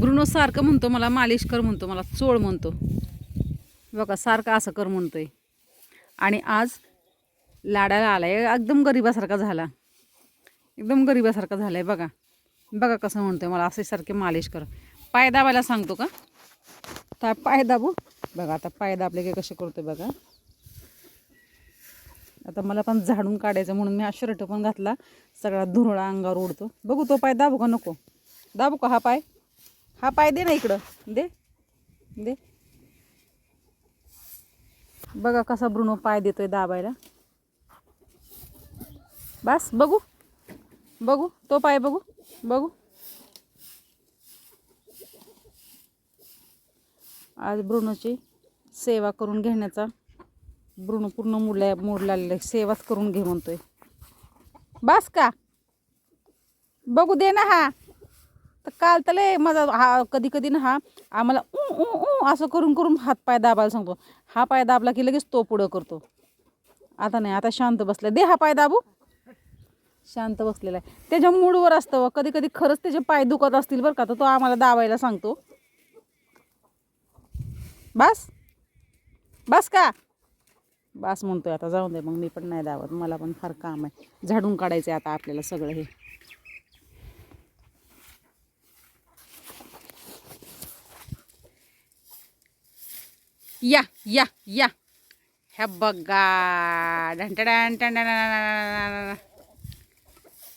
Bruno सारखं म्हणतो मला मालिश कर म्हणतो मला चोळ म्हणतो. बघा सारखं असं कर म्हणतोय. आणि आज लाडाला आहे एकदम गरिबासारखा झाला. एकदम गरिबासारखा आहे बघा. बघा कसं म्हणतोय मला असे सारखे मालिश कर पाय दाबायला सांगतो का? तर पाय दाबू. बघा आता पाय दाबले की कसे करतोय बघा. आता मला पण झाडून काढायचं म्हणून मी हा शर्ट पण घातला. सगळा धुरळा अंगावर उडतो. बघू तो पाय दाबू का नको? दाबू का हा पाय? हा पाय दे ना इकडं. दे. दे. बघा कसा ब्रुनो पाय देतोय दाबायला. बस बघू. बघू. तो पाय बघू. बघू. आज ब्रुनोची सेवा करून घेण्याचा ब्रुनो पूर्ण मुला मोडलेला सेवाच करून घे म्हणतोय. बस का? बघू दे ना हा. तर काल तर लय माझा हा कधी कधी ना हा आम्हाला ऊ ऊ ऊ असं करून करून हात पाय दाबायला सांगतो. हा पाय दाबला की लगेच तो पुढं करतो. आता नाही आता शांत बसला दे हा पाय दाबू. शांत बसलेला आहे. त्याच्या मूडवर असतं कधी कधी खरंच त्याचे पाय दुखत असतील बरं का तर तो आम्हाला दाबायला सांगतो. बस. बस का? बस म्हणतोय आता जाऊन दे. मग मी पण नाही दावत मला पण फार काम आहे. झाडून काढायचं आहे आता आपल्याला सगळं हे. या या या. ह्या बघा. ढंटडॅन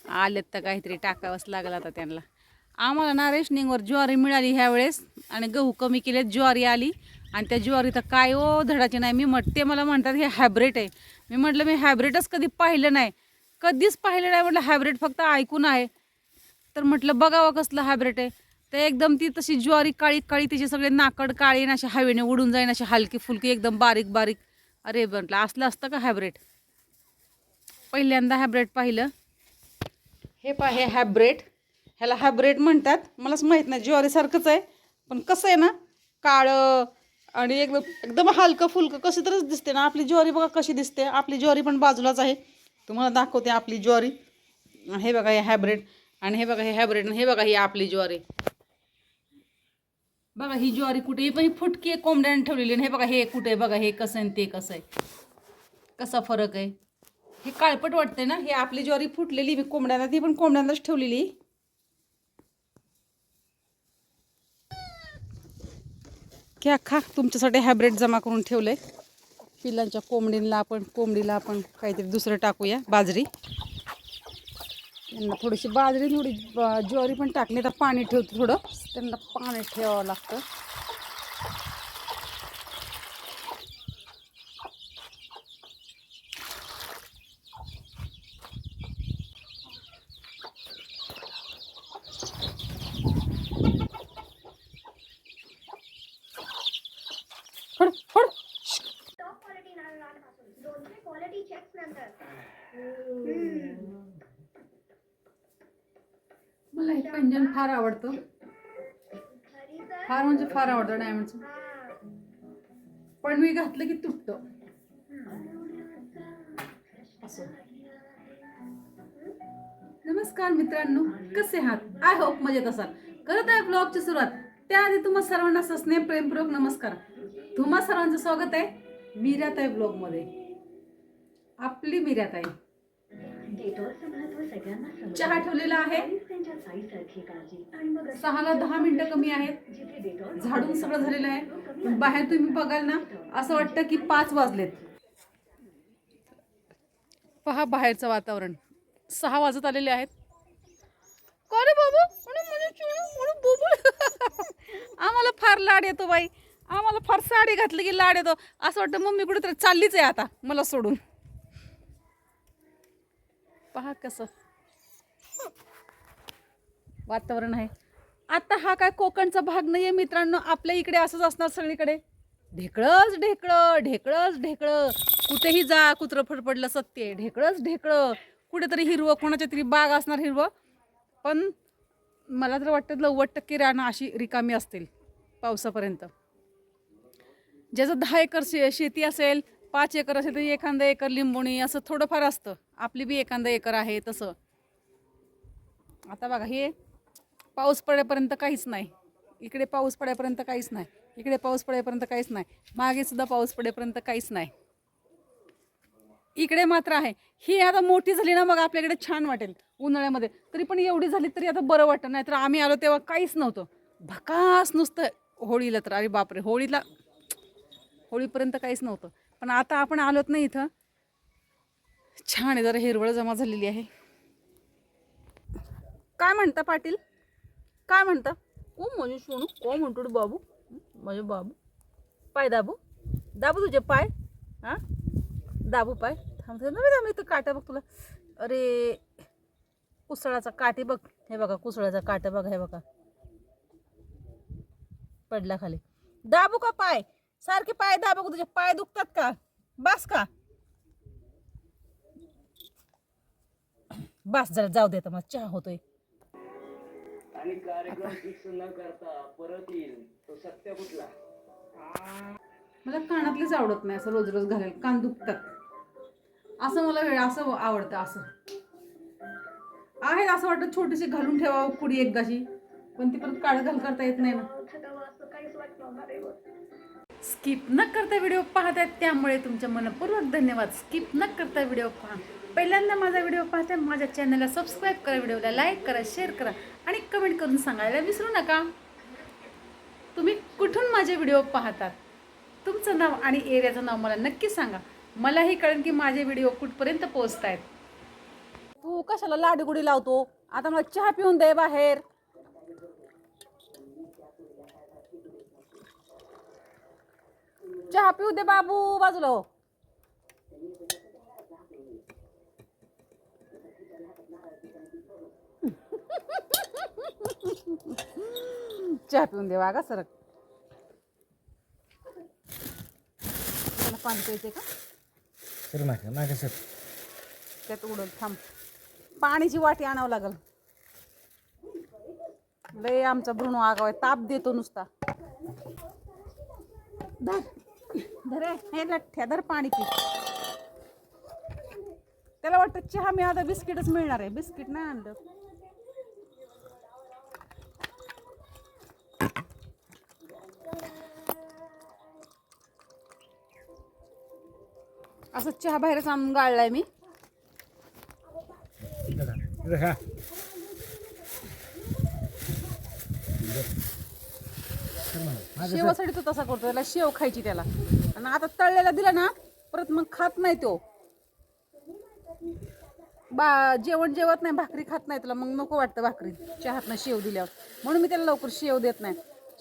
आलेत तर काहीतरी टाकावंच लागलं आता त्यांना. आम्हाला ना रेशनिंगवर ज्वारी मिळाली ह्या वेळेस आणि गहू कमी केले ज्वारी आली. आणि त्या ज्वारी तर काय ओ धडाची नाही. मी म्हट ते मला म्हणतात हे हायब्रिड आहे. मी म्हटलं मी हायब्रिडच कधी पाहिलं नाही. कधीच पाहिलं नाही म्हटलं हायब्रिड फक्त ऐकून आहे. तर म्हटलं बघावं कसलं हायब्रिड आहे. तर एकदम ती तशी ज्वारी काळी काळी तिचे सगळे नाकड काळी आणि असे हवेने उडून जाईन अशी हलकी फुलकी एकदम बारीक बारीक. अरे म्हटलं असलं असतं का हायब्रेड पहिल्यांदा हायब्रेड पाहिलं. हे पा हे हॅब्रेड ह्याला हॅब्रेड म्हणतात. मलाच माहीत नाही ज्वारीसारखंच आहे. पण कसं आहे ना काळं आणि एकदम एकदम हलकं फुलकं कशी तरच दिसते ना. आपली ज्वारी बघा कशी दिसते. आपली ज्वारी पण बाजूलाच आहे. तुम्हाला दाखवते आपली ज्वारी. हे बघा हे हॅब्रेड आणि हे बघा हे हॅब्रेड आणि हे बघा ही आपली ज्वारी. बघा ही ज्वारी कुठे ही पण ही फुटकी आहे कोंबड्याने ठेवलेली नाही हे बघा हे कुठे आहे? बघा हे कसं आहे ते कसं आहे. कसा फरक आहे? हे काळपट वाटतंय ना? हे आपली ज्वारी फुटलेली मी कोंबड्यांना ती पण कोंबड्यांनाच ठेवलेली. घ्या खा? तुमच्यासाठी हायब्रेड जमा करून ठेवलंय. पिल्लांच्या कोंबडीला आपण कोंबडीला आपण काहीतरी दुसरं टाकूया. बाजरी. त्यांना थोडीशी बाजरी थोडी ज्वारी पण टाकली तर पाणी ठेवतो थोडं. त्यांना पाणी ठेवावं लागतं. डायमंड हे फार आवडतं. फार म्हणजे फार आवडतं डायमंडचं. पण मी घातलं की तुटतं. असं. नमस्कार मित्रांनो कसे आहात? आय होप मजेत असाल. करत आहे ब्लॉगची सुरुवात. त्याआधी तुम्हा सर्वांना असं स्नेह प्रेमपूर्वक नमस्कार. तुम्हा सर्वांचं स्वागत आहे मीराताई ब्लॉगमध्ये आपली मीराताई. आहे चहा ठेवलेला आहे. सहाला दहा मिनिटं कमी आहेत. झाडून सगळं झालेलं आहे. बाहेर तुम्ही बघाल ना असं वाटतं की पाच वाजलेत. पहा बाहेरचं वातावरण. सहा वाजत आलेले आहेत. का रे बाबू. आम्हाला फार लाड येतो बाई. आम्हाला फार साडी घातली की लाड येतो. असं वाटतं मम्मी कुठेतरी चाललीच आहे आता मला सोडून. पहा कसं. वातावरण आहे. आता हा काय कोकणचा भाग नाहीये मित्रांनो. आपल्या इकडे असंच असणार सगळीकडे. ढेकळंच ढेकळं ढेकळंच ढेकळं. कुठेही जा कुत्रं फडफडलं सत्य ढेकळंच ढेकळं. कुठेतरी हिरवं कोणाच्या तरी बाग असणार हिरवं. पण मला तर वाटतं नव्वद टक्के रानं अशी रिकामी असतील पावसापर्यंत. ज्याचं दहा एकर शे शेती असेल पाच एकर असेल तर एखादं एकर लिंबोणी असं थोडंफार असतं. आपली बी एखादं एकर आहे तसं. आता बघा हे पाऊस पडेपर्यंत काहीच नाही. इकडे पाऊस पडेपर्यंत काहीच नाही. इकडे पाऊस पडेपर्यंत काहीच नाही. मागे सुद्धा पाऊस पडेपर्यंत काहीच नाही. इकडे मात्र आहे. ही आता मोठी झाली ना मग आपल्याकडे छान वाटेल उन्हाळ्यामध्ये. तरी पण एवढी झाली तरी आता बरं वाटतं. नाही तर आम्ही आलो तेव्हा काहीच नव्हतं. भकास नुसतं होळीला तर. अरे बापरे होळीला होळीपर्यंत काहीच नव्हतं. पण आता आपण आलोत नाही इथं. छान आहे जरा हिरवळ जमा झालेली आहे. काय म्हणता पाटील? काय म्हणता? को म्हणजे सोनू को म्हणतो बाबू? म्हणजे बाबू. पाय दाबू. दाबू तुझे पाय. हां? दाबू पाय. थांब थांब नव्हे थांब इथं काटा बघ तुला. अरे कुसळाचा काटे बघ. हे बघा कुसळाचा काटा बघा हे बघा. पडला खाली. दाबू का पाय? सारखे पाय दाबू का तुझे पाय दुखतात का? बस का? बस जरा जाऊ दे आता मला चहा होतोय. आणि कार्यक्रम फिक्स न करता परत येईल. तो सत्य कुठला? मला कानातलेच आवडत नाही असं रोज रोज घालायला. कान दुखतात. असं मला वेळ असं आवडतं असं. आहे असं वाटतं छोटीशी घालून ठेवावं कुडी एकदाशी पण ती परत काढ घाल करता येत नाही ना. स्किप न करता व्हिडिओ पाहतायत त्यामुळे तुमच्या मनपूर्वक धन्यवाद. स्किप न करता व्हिडिओ पहा. पहिल्यांदा माझा व्हिडिओ पाहताय माझ्या चॅनलला सबस्क्राईब करा व्हिडिओला लाईक करा शेअर करा आणि कमेंट करून सांगायला विसरू नका. तुम्ही कुठून माझे व्हिडिओ पाहतात? तुमचं नाव आणि एरियाचं नाव मला नक्की सांगा. मलाही कळेल की माझे व्हिडिओ कुठपर्यंत पोहोचत आहेत तू कशाला लाडीगुडी लावतो? आता मला चहा पिऊन दे बाहेर. चहा पिऊ दे बाबू बाजूला हो. चहा पिऊन दे वागा सरक. पाणी प्यायचे का? सर नाका नाका सर. त्यात उडल थांब. पाण्याची वाटी आणावं लागल. लय आमचा भ्रूण आगाव आहे ताप देतो नुसता. धर. धरे हे, लठ्ठ्या धर पाणी पी. त्याला वाटतं चहा मी आता बिस्किटच मिळणार आहे. बिस्किट नाही आणलं. असं चहा बाहेरच आणून गाळलाय मी. शेवासाठी तो तसा करतो त्याला शेव खायची त्याला. आणि आता तळलेला दिला ना परत मग खात नाही तो. बा जेवण जेवत नाही भाकरी खात नाही तुला मग नको वाटतं भाकरी. चहातनं शेव दिल्यावर. म्हणून मी त्याला लवकर शेव देत नाही.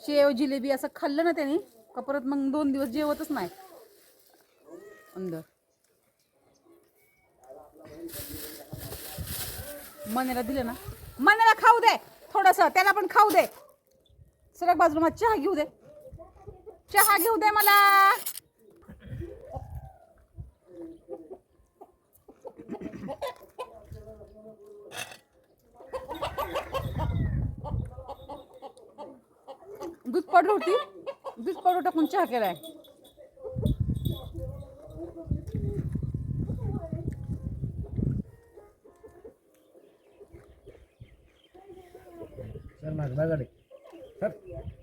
शेव जिलेबी असं खाल्लं ना त्याने का परत मग दोन दिवस जेवतच नाही. अंदर मनेला दिलं ना. मनेला खाऊ दे थोडस. त्याला पण खाऊ दे. सरक बाजूला मला चहा घेऊ दे. चहा घेऊ दे मला. दूध पावडर होती. दूध पावडर टाकून चहा केलाय? सर नाका Certo?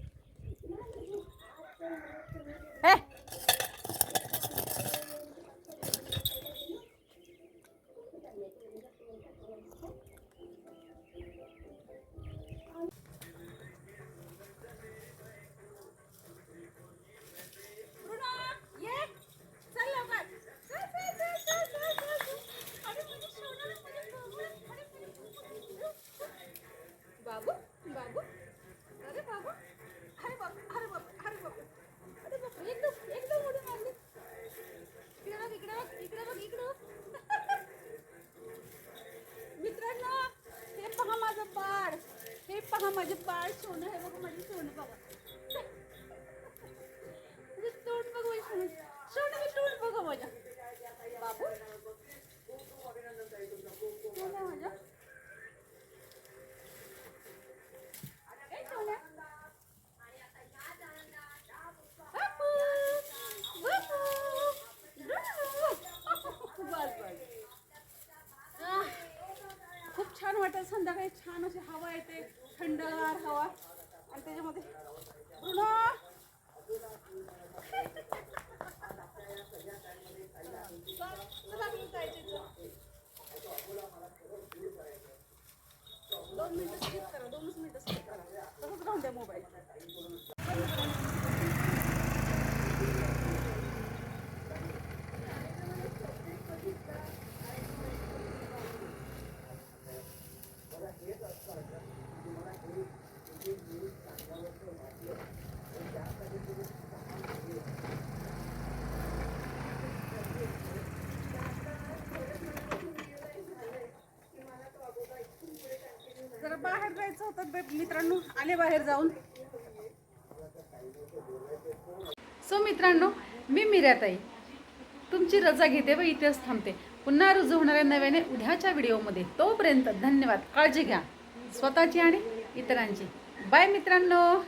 माझे सोनं हे बघा माझे सोनं बघा. तोंड बघ सोनं. सोनं तोंड बघा माझ्या. बाबू. माझ्या. खूप छान वाटत संध्याकाळी छान अशी हवा येते थंडगार हवा. आणि त्याच्यामध्ये ब्रुनो दोन मिनिटं skip करा दोनच मिनिटं skip करा तसंच राहून द्या मोबाईल जरा मित्रांनो आले बाहेर जाऊन. सो मित्रांनो मी मिराताई तुमची रजा घेते व इथेच थांबते. पुन्हा रुजू होणाऱ्या नव्याने उद्याच्या व्हिडिओमध्ये. तोपर्यंत धन्यवाद. काळजी घ्या. स्वतःची आणि इतरांची. बाय मित्रांनो.